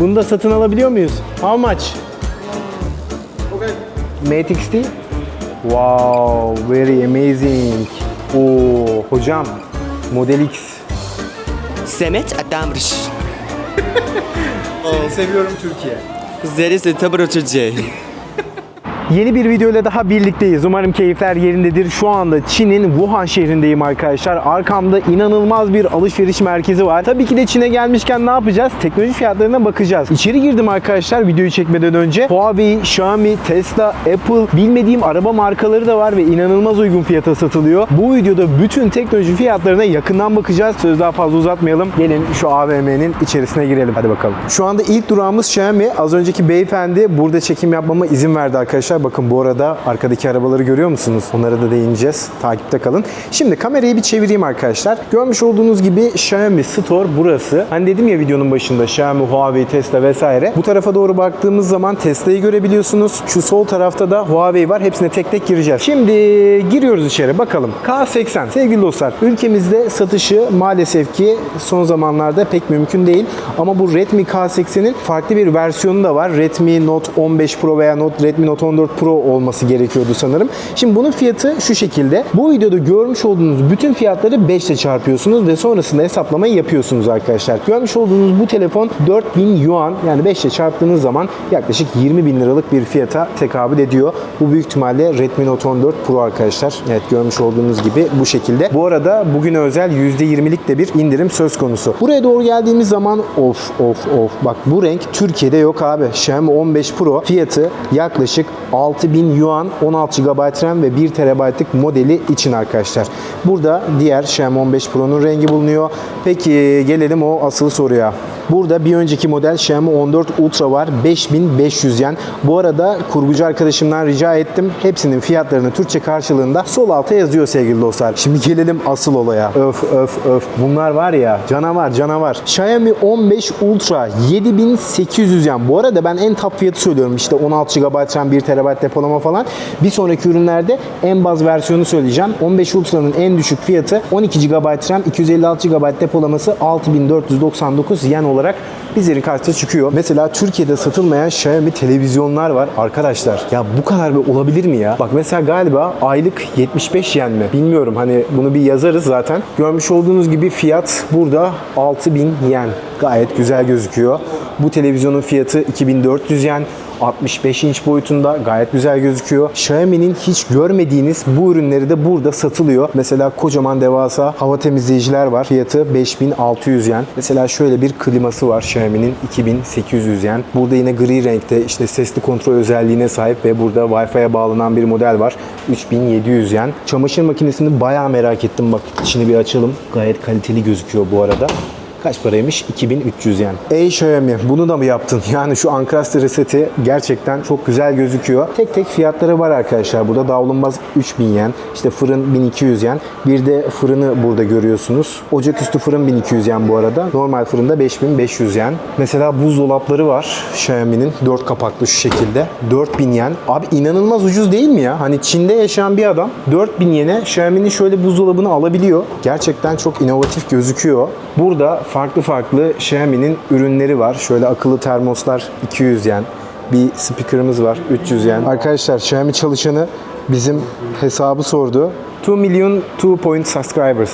Bunu da satın alabiliyor muyuz? How much? Mate XT? Wow, very amazing. Oo, hocam, Model X. Semet Adamrış. Seni seviyorum Türkiye. Zerisi Tabrotuce. Yeni bir videoyla daha birlikteyiz. Umarım keyifler yerindedir. Şu anda Çin'in Wuhan şehrindeyim arkadaşlar. Arkamda inanılmaz bir alışveriş merkezi var. Tabii ki de Çin'e gelmişken ne yapacağız? Teknoloji fiyatlarına bakacağız. İçeri girdim arkadaşlar videoyu çekmeden önce. Huawei, Xiaomi, Tesla, Apple bilmediğim araba markaları da var ve inanılmaz uygun fiyata satılıyor. Bu videoda bütün teknoloji fiyatlarına yakından bakacağız. Söz daha fazla uzatmayalım. Gelin şu AVM'nin içerisine girelim. Hadi bakalım. Şu anda ilk durağımız Xiaomi. Az önceki beyefendi burada çekim yapmama izin verdi arkadaşlar. Bakın bu arada arkadaki arabaları görüyor musunuz? Onlara da değineceğiz. Takipte kalın. Şimdi kamerayı bir çevireyim arkadaşlar. Görmüş olduğunuz gibi Xiaomi Store burası. Hani dedim ya videonun başında Xiaomi, Huawei, Tesla vesaire. Bu tarafa doğru baktığımız zaman Tesla'yı görebiliyorsunuz. Şu sol tarafta da Huawei var. Hepsine tek tek gireceğiz. Şimdi giriyoruz içeri bakalım. K80 sevgili dostlar ülkemizde satışı maalesef ki son zamanlarda pek mümkün değil. Ama bu Redmi K80'in farklı bir versiyonu da var. Redmi Note 15 Pro veya Note, Redmi Note 14 Pro olması gerekiyordu sanırım. Şimdi bunun fiyatı şu şekilde. Bu videoda görmüş olduğunuz bütün fiyatları 5 ile çarpıyorsunuz ve sonrasında hesaplamayı yapıyorsunuz arkadaşlar. Görmüş olduğunuz bu telefon 4000 yuan yani 5 ile çarptığınız zaman yaklaşık 20 bin liralık bir fiyata tekabül ediyor. Bu büyük ihtimalle Redmi Note 14 Pro arkadaşlar. Evet görmüş olduğunuz gibi bu şekilde. Bu arada bugün özel %20'lik de bir indirim söz konusu. Buraya doğru geldiğimiz zaman of of of bak bu renk Türkiye'de yok abi. Xiaomi 15 Pro fiyatı yaklaşık 6000 yuan 16 GB RAM ve 1 TB'lık modeli için arkadaşlar. Burada diğer Xiaomi 15 Pro'nun rengi bulunuyor. Peki gelelim o asıl soruya. Burada bir önceki model Xiaomi 14 Ultra var. 5500 yen. Bu arada kurgucu arkadaşımdan rica ettim. Hepsinin fiyatlarını Türkçe karşılığında sol alta yazıyor sevgili dostlar. Şimdi gelelim asıl olaya. Öf öf öf. Bunlar var ya canavar canavar. Xiaomi 15 Ultra 7800 yen. Bu arada ben en top fiyatı söylüyorum. İşte 16 GB RAM 1 TB depolama falan. Bir sonraki ürünlerde en baz versiyonu söyleyeceğim. 15 Ultra'nın en düşük fiyatı 12 GB RAM 256 GB depolaması 6499 yen olarak bizlerin karşısına çıkıyor. Mesela Türkiye'de satılmayan Xiaomi televizyonlar var. Arkadaşlar ya bu kadar bir olabilir mi ya? Bak mesela galiba aylık 75 yen mi? Bilmiyorum hani bunu bir yazarız zaten. Görmüş olduğunuz gibi fiyat burada 6000 yen. Gayet güzel gözüküyor. Bu televizyonun fiyatı 2400 yen. 65 inç boyutunda gayet güzel gözüküyor. Xiaomi'nin hiç görmediğiniz bu ürünleri de burada satılıyor. Mesela kocaman devasa hava temizleyiciler var. Fiyatı 5600 yen. Mesela şöyle bir kliması var Xiaomi'nin 2800 yen. Burada yine gri renkte işte sesli kontrol özelliğine sahip ve burada Wi-Fi'ye bağlanan bir model var. 3700 yen. Çamaşır makinesini bayağı merak ettim. Bak içini bir açalım. Gayet kaliteli gözüküyor bu arada. Kaç paraymış? 2300 yen. Ey Xiaomi bunu da mı yaptın? Yani şu Ankastre reseti gerçekten çok güzel gözüküyor. Tek tek fiyatları var arkadaşlar. Burada davlumbaz 3000 yen. İşte fırın 1200 yen. Bir de fırını burada görüyorsunuz. Ocaküstü fırın 1200 yen bu arada. Normal fırında 5500 yen. Mesela buzdolapları var Xiaomi'nin. 4 kapaklı şu şekilde. 4000 yen. Abi inanılmaz ucuz değil mi ya? Hani Çin'de yaşayan bir adam 4000 yene Xiaomi'nin şöyle buzdolabını alabiliyor. Gerçekten çok inovatif gözüküyor. Burada farklı farklı Xiaomi'nin ürünleri var. Şöyle akıllı termoslar 200 yen. Bir speaker'ımız var 300 yen. Arkadaşlar Xiaomi çalışanı bizim hesabı sordu. 2 milyon 2 point subscribers.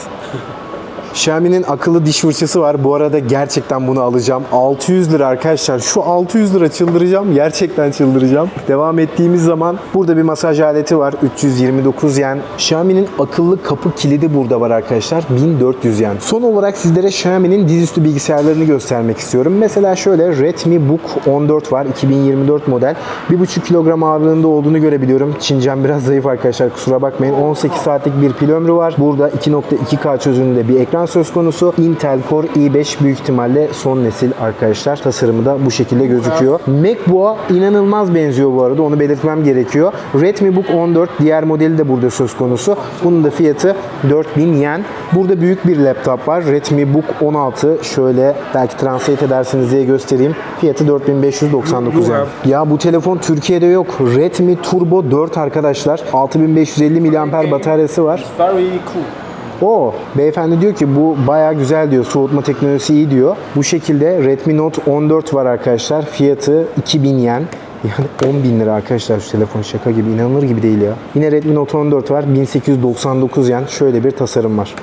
Xiaomi'nin akıllı diş fırçası var. Bu arada gerçekten bunu alacağım. 600 lira arkadaşlar. Şu 600 lira çıldıracağım. Gerçekten çıldıracağım. Devam ettiğimiz zaman burada bir masaj aleti var. 329 yen. Xiaomi'nin akıllı kapı kilidi burada var arkadaşlar. 1400 yen. Son olarak sizlere Xiaomi'nin dizüstü bilgisayarlarını göstermek istiyorum. Mesela şöyle Redmi Book 14 var. 2024 model. 1,5 kilogram ağırlığında olduğunu görebiliyorum. Çincem biraz zayıf arkadaşlar. Kusura bakmayın. 18 saatlik bir pil ömrü var. Burada 2.2K çözünürlüğünde bir ekran söz konusu. Intel Core i5 büyük ihtimalle son nesil arkadaşlar. Tasarımı da bu şekilde gözüküyor. MacBook'a inanılmaz benziyor bu arada. Onu belirtmem gerekiyor. Redmi Book 14 diğer modeli de burada söz konusu. Bunun da fiyatı 4000 yen. Burada büyük bir laptop var. Redmi Book 16. Şöyle belki translate edersiniz diye göstereyim. Fiyatı 4599 yen. Ya bu telefon Türkiye'de yok. Redmi Turbo 4 arkadaşlar. 6550 mAh bataryası var. Very cool. O beyefendi diyor ki bu baya güzel diyor. Soğutma teknolojisi iyi diyor. Bu şekilde Redmi Note 14 var arkadaşlar. Fiyatı 2000 yen. Yani 10 bin lira arkadaşlar şu telefon şaka gibi inanılır gibi değil ya. Yine Redmi Note 14 var 1899 yen şöyle bir tasarım var.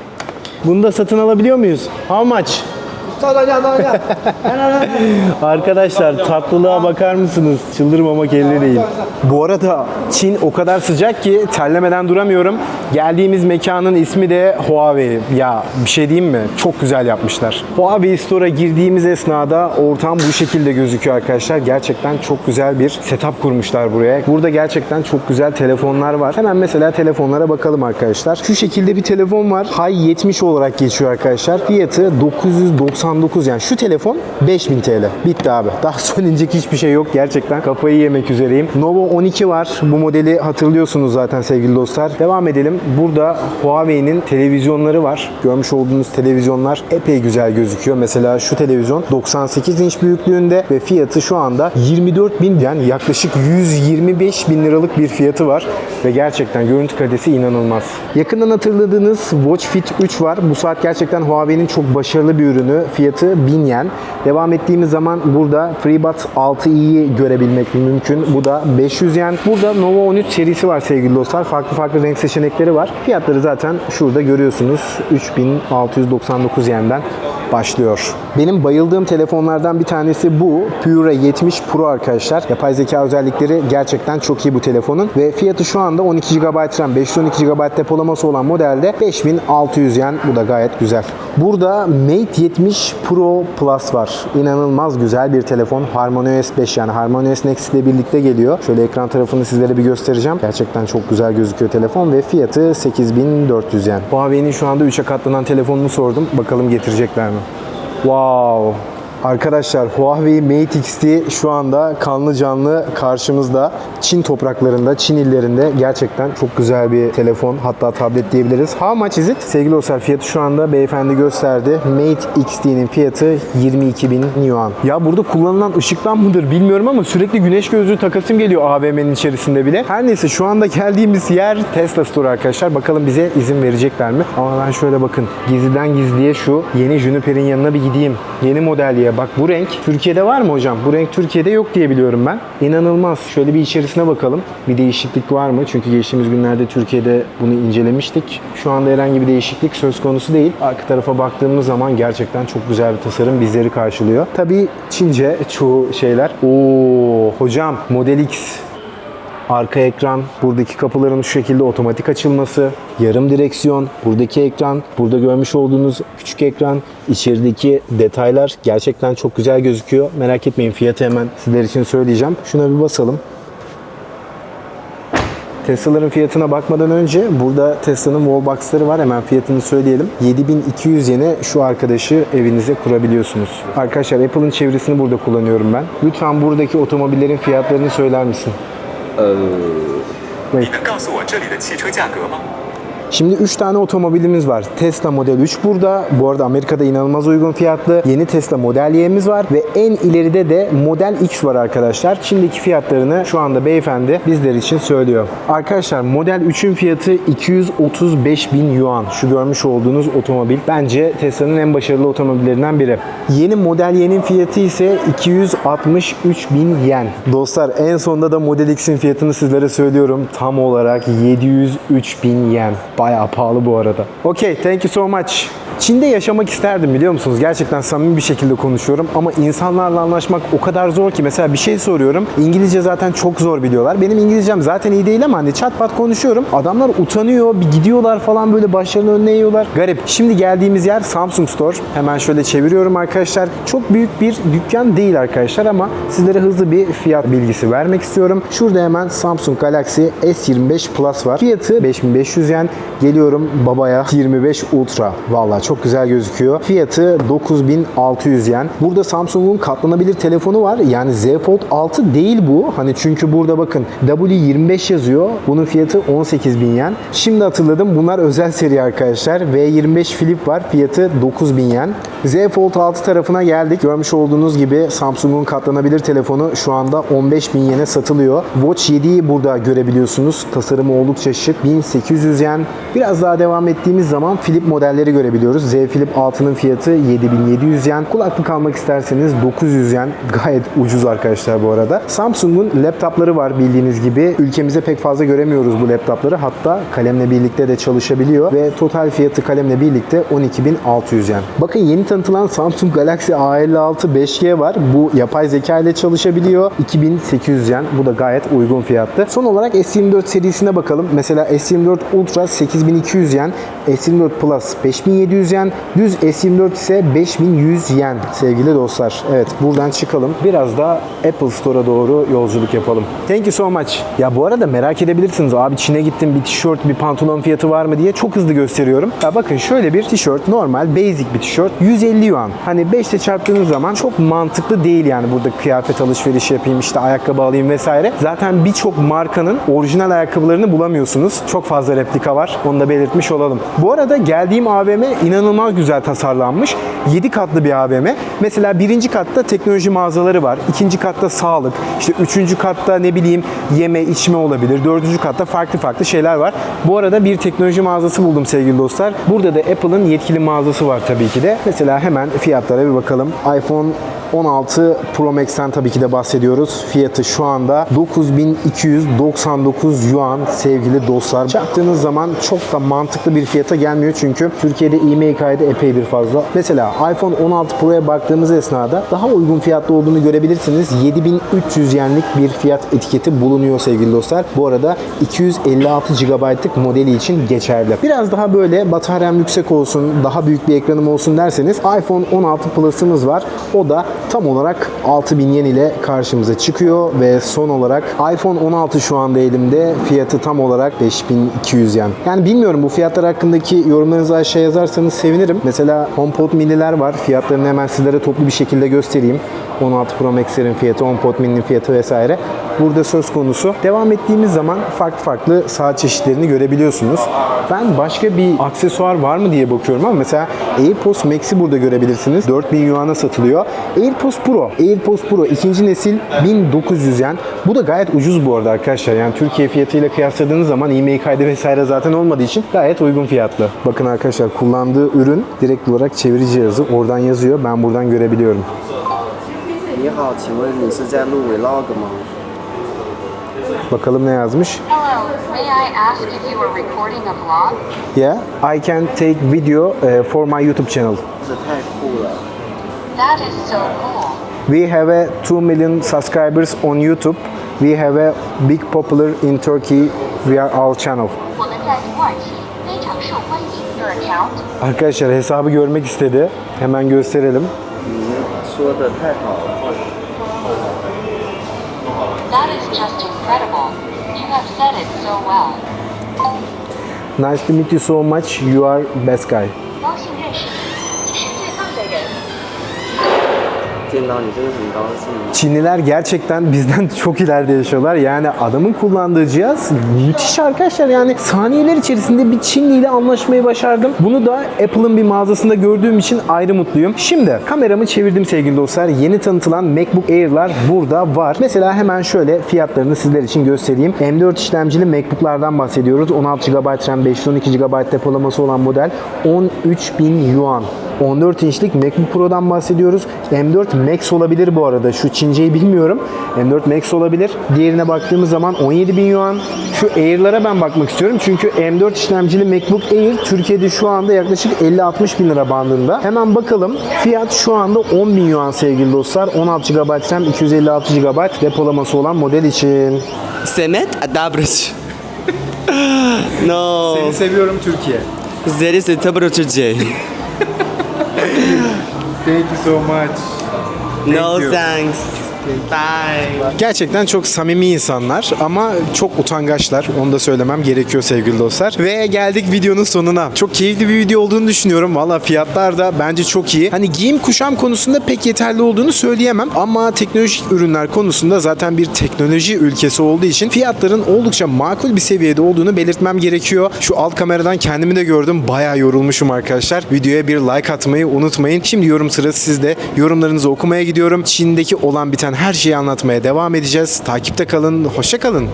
Bunu da satın alabiliyor muyuz? How much? Arkadaşlar tatlılığa bakar mısınız? Çıldırmamak elde değil. Bu arada Çin o kadar sıcak ki terlemeden duramıyorum. Geldiğimiz mekanın ismi de Huawei. Ya bir şey diyeyim mi? Çok güzel yapmışlar. Huawei Store'a girdiğimiz esnada ortam bu şekilde gözüküyor arkadaşlar. Gerçekten çok güzel bir setup kurmuşlar buraya. Burada gerçekten çok güzel telefonlar var. Hemen mesela telefonlara bakalım arkadaşlar. Şu şekilde bir telefon var. High 70 olarak geçiyor arkadaşlar. Fiyatı 999 yani şu telefon 5000 TL. Bitti abi. Daha söylenecek hiçbir şey yok. Gerçekten kafayı yemek üzereyim. Nova 12 var. Bu modeli hatırlıyorsunuz zaten sevgili dostlar. Devam edelim. Burada Huawei'nin televizyonları var. Görmüş olduğunuz televizyonlar epey güzel gözüküyor. Mesela şu televizyon 98 inç büyüklüğünde ve fiyatı şu anda 24 bin yani yaklaşık 125 bin liralık bir fiyatı var. Ve gerçekten görüntü kalitesi inanılmaz. Yakından hatırladığınız Watch Fit 3 var. Bu saat gerçekten Huawei'nin çok başarılı bir ürünü. Fiyatı 1000 yen. Devam ettiğimiz zaman burada FreeBuds 6i'yi görebilmek mümkün. Bu da 500 yen. Burada Nova 13 serisi var sevgili dostlar. Farklı farklı renk seçenekleri var. Fiyatları zaten şurada görüyorsunuz. 3699 yenden başlıyor. Benim bayıldığım telefonlardan bir tanesi bu. Pure 70 Pro arkadaşlar. Yapay zeka özellikleri gerçekten çok iyi bu telefonun ve fiyatı şu anda 12 GB RAM, 512 GB depolaması olan modelde 5600 yen. Bu da gayet güzel. Burada Mate 70 Pro Plus var. İnanılmaz güzel bir telefon. Harmony OS 5 yani Harmony OS Next ile birlikte geliyor. Şöyle ekran tarafını sizlere bir göstereceğim. Gerçekten çok güzel gözüküyor telefon ve fiyatı 8400 yen. Huawei'nin şu anda 3'e katlanan telefonunu sordum. Bakalım getirecekler mi? Wow. Arkadaşlar Huawei Mate X şu anda kanlı canlı karşımızda. Çin topraklarında, Çin illerinde gerçekten çok güzel bir telefon. Hatta tablet diyebiliriz. How much is it? Sevgili dostlar fiyatı şu anda beyefendi gösterdi. Mate XT'nin fiyatı 22.000 yuan. Ya burada kullanılan ışıktan mıdır bilmiyorum ama sürekli güneş gözlüğü takasım geliyor AVM'nin içerisinde bile. Her neyse şu anda geldiğimiz yer Tesla Store arkadaşlar. Bakalım bize izin verecekler mi? Ama ben şöyle bakın. Gizliden gizliye şu yeni Juniper'in yanına bir gideyim. Yeni model ya. Bak bu renk Türkiye'de var mı hocam? Bu renk Türkiye'de yok diye biliyorum ben. İnanılmaz. Şöyle bir içerisine bakalım. Bir değişiklik var mı? Çünkü geçtiğimiz günlerde Türkiye'de bunu incelemiştik. Şu anda herhangi bir değişiklik söz konusu değil. Arka tarafa baktığımız zaman gerçekten çok güzel bir tasarım bizleri karşılıyor. Tabii Çince çoğu şeyler. Oo hocam Model X Arka ekran, buradaki kapıların şu şekilde otomatik açılması, yarım direksiyon, buradaki ekran, burada görmüş olduğunuz küçük ekran, içerideki detaylar gerçekten çok güzel gözüküyor. Merak etmeyin fiyatı hemen sizler için söyleyeceğim. Şuna bir basalım. Tesla'ların fiyatına bakmadan önce burada Tesla'nın wallbox'ları var. Hemen fiyatını söyleyelim. 7200 yene şu arkadaşı evinize kurabiliyorsunuz. Arkadaşlar Apple'ın çevresini burada kullanıyorum ben. Lütfen buradaki otomobillerin fiyatlarını söyler misin? 你能告诉我这里的汽车价格吗？Şimdi 3 tane otomobilimiz var. Tesla Model 3 burada. Bu arada Amerika'da inanılmaz uygun fiyatlı. Yeni Tesla Model Y'miz var ve en ileride de Model X var arkadaşlar. Çin'deki fiyatlarını şu anda beyefendi bizler için söylüyor. Arkadaşlar Model 3'ün fiyatı 235 bin yuan. Şu görmüş olduğunuz otomobil. Bence Tesla'nın en başarılı otomobillerinden biri. Yeni Model Y'nin fiyatı ise 263 bin yen. Dostlar en sonunda da Model X'in fiyatını sizlere söylüyorum. Tam olarak 703 bin yen. Bayağı pahalı bu arada. Okay, thank you so much. Çin'de yaşamak isterdim biliyor musunuz? Gerçekten samimi bir şekilde konuşuyorum ama insanlarla anlaşmak o kadar zor ki mesela bir şey soruyorum. İngilizce zaten çok zor biliyorlar. Benim İngilizcem zaten iyi değil ama hani çat pat konuşuyorum. Adamlar utanıyor, bir gidiyorlar falan böyle başlarını önüne eğiyorlar. Garip. Şimdi geldiğimiz yer Samsung Store. Hemen şöyle çeviriyorum arkadaşlar. Çok büyük bir dükkan değil arkadaşlar ama sizlere hızlı bir fiyat bilgisi vermek istiyorum. Şurada hemen Samsung Galaxy S25 Plus var. Fiyatı 5500 yen. Geliyorum babaya 25 Ultra. Vallahi çok güzel gözüküyor. Fiyatı 9600 yen. Burada Samsung'un katlanabilir telefonu var. Yani Z Fold 6 değil bu. Hani çünkü burada bakın W25 yazıyor. Bunun fiyatı 18000 yen. Şimdi hatırladım. Bunlar özel seri arkadaşlar. V25 Flip var. Fiyatı 9000 yen. Z Fold 6 tarafına geldik. Görmüş olduğunuz gibi Samsung'un katlanabilir telefonu şu anda 15000 yene satılıyor. Watch 7'yi burada görebiliyorsunuz. Tasarımı oldukça şık. 1800 yen. Biraz daha devam ettiğimiz zaman Flip modelleri görebiliyoruz. Z Flip 6'nın fiyatı 7700 yen. Kulaklık almak isterseniz 900 yen. Gayet ucuz arkadaşlar bu arada. Samsung'un laptopları var bildiğiniz gibi. Ülkemizde pek fazla göremiyoruz bu laptopları. Hatta kalemle birlikte de çalışabiliyor ve total fiyatı kalemle birlikte 12.600 yen. Bakın yeni tanıtılan Samsung Galaxy A56 5G var. Bu yapay zeka ile çalışabiliyor. 2800 yen. Bu da gayet uygun fiyatlı. Son olarak S24 serisine bakalım. Mesela S24 Ultra 8200 yen, S24 Plus 5700 yen, düz S24 ise 5100 yen sevgili dostlar. Evet buradan çıkalım. Biraz da Apple Store'a doğru yolculuk yapalım. Thank you so much. Ya bu arada merak edebilirsiniz. Abi Çin'e gittim bir tişört, bir pantolon fiyatı var mı diye çok hızlı gösteriyorum. Ya bakın şöyle bir tişört normal basic bir tişört 150 yuan. Hani 5 ile çarptığınız zaman çok mantıklı değil yani burada kıyafet alışverişi yapayım işte ayakkabı alayım vesaire. Zaten birçok markanın orijinal ayakkabılarını bulamıyorsunuz. Çok fazla replika var. Onu da belirtmiş olalım. Bu arada geldiğim AVM inanılmaz güzel tasarlanmış. 7 katlı bir AVM. Mesela birinci katta teknoloji mağazaları var. ikinci katta sağlık. İşte üçüncü katta ne bileyim yeme içme olabilir. Dördüncü katta farklı farklı şeyler var. Bu arada bir teknoloji mağazası buldum sevgili dostlar. Burada da Apple'ın yetkili mağazası var tabii ki de. Mesela hemen fiyatlara bir bakalım. iPhone 16 Pro Max'ten tabii ki de bahsediyoruz. Fiyatı şu anda 9299 yuan sevgili dostlar. Çaktığınız zaman çok da mantıklı bir fiyata gelmiyor çünkü Türkiye'de e-mail kaydı epey bir fazla. Mesela iPhone 16 Pro'ya baktığımız esnada daha uygun fiyatlı olduğunu görebilirsiniz. 7300 yenlik bir fiyat etiketi bulunuyor sevgili dostlar. Bu arada 256 GB'lık modeli için geçerli. Biraz daha böyle bataryam yüksek olsun, daha büyük bir ekranım olsun derseniz iPhone 16 Plus'ımız var. O da tam olarak 6000 yen ile karşımıza çıkıyor ve son olarak iPhone 16 şu anda elimde. Fiyatı tam olarak 5200 yen. Yani bilmiyorum bu fiyatlar hakkındaki yorumlarınızı aşağı yazarsanız sevinirim. Mesela HomePod mini'ler var. Fiyatlarını hemen sizlere toplu bir şekilde göstereyim. 16 Pro Max'lerin fiyatı, HomePod mini'nin fiyatı vesaire. Burada söz konusu. Devam ettiğimiz zaman farklı farklı saat çeşitlerini görebiliyorsunuz. Ben başka bir aksesuar var mı diye bakıyorum ama mesela AirPods Max'i burada görebilirsiniz. 4000 yuana satılıyor. AirPods Pro. AirPods Pro ikinci nesil 1900 yen. Bu da gayet ucuz bu arada arkadaşlar. Yani Türkiye fiyatıyla kıyasladığınız zaman e-mail kaydı vesaire zaten olmadığı için gayet uygun fiyatlı. Bakın arkadaşlar kullandığı ürün direkt olarak çeviri cihazı. Oradan yazıyor. Ben buradan görebiliyorum. 你好，请问你是在录 vlog 吗？ Bakalım ne yazmış. Hello, may I ask if you are recording a vlog? Yeah, I can take video uh, for my YouTube channel. 这太酷了！ That is so cool. We have a 2 million subscribers on YouTube. We have a big popular in Turkey. We are our channel. 我们在土耳其非常受欢迎。Your account? Arkadaşlar hesabı görmek istedi. Hemen gösterelim. 你说的太好了， So well. Nice to meet you so much. You are best guy. Türkiye'nin daha öncesinde dalgasını Çinliler gerçekten bizden çok ileride yaşıyorlar. Yani adamın kullandığı cihaz müthiş arkadaşlar. Yani saniyeler içerisinde bir Çinli ile anlaşmayı başardım. Bunu da Apple'ın bir mağazasında gördüğüm için ayrı mutluyum. Şimdi kameramı çevirdim sevgili dostlar. Yeni tanıtılan MacBook Air'lar burada var. Mesela hemen şöyle fiyatlarını sizler için göstereyim. M4 işlemcili MacBook'lardan bahsediyoruz. 16 GB RAM, 512 GB depolaması olan model 13.000 yuan. 14 inçlik MacBook Pro'dan bahsediyoruz. M4 Max olabilir bu arada. Şu Çince'yi bilmiyorum. M4 Max olabilir. Diğerine baktığımız zaman 17 bin yuan. Şu Air'lara ben bakmak istiyorum. Çünkü M4 işlemcili MacBook Air Türkiye'de şu anda yaklaşık 50-60 bin lira bandında. Hemen bakalım. Fiyat şu anda 10 bin yuan sevgili dostlar. 16 GB RAM, 256 GB depolaması olan model için. Semet Adabrıç. no. seviyorum Türkiye. Zerisi Tabroçucey. Thank you so much. No you. thanks. Gerçekten çok samimi insanlar ama çok utangaçlar. Onu da söylemem gerekiyor sevgili dostlar. Ve geldik videonun sonuna. Çok keyifli bir video olduğunu düşünüyorum. Valla fiyatlar da bence çok iyi. Hani giyim kuşam konusunda pek yeterli olduğunu söyleyemem. Ama teknolojik ürünler konusunda zaten bir teknoloji ülkesi olduğu için fiyatların oldukça makul bir seviyede olduğunu belirtmem gerekiyor. Şu alt kameradan kendimi de gördüm. Bayağı yorulmuşum arkadaşlar. Videoya bir like atmayı unutmayın. Şimdi yorum sırası sizde. Yorumlarınızı okumaya gidiyorum. Çin'deki olan biten her şeyi anlatmaya devam edeceğiz. Takipte kalın. Hoşça kalın.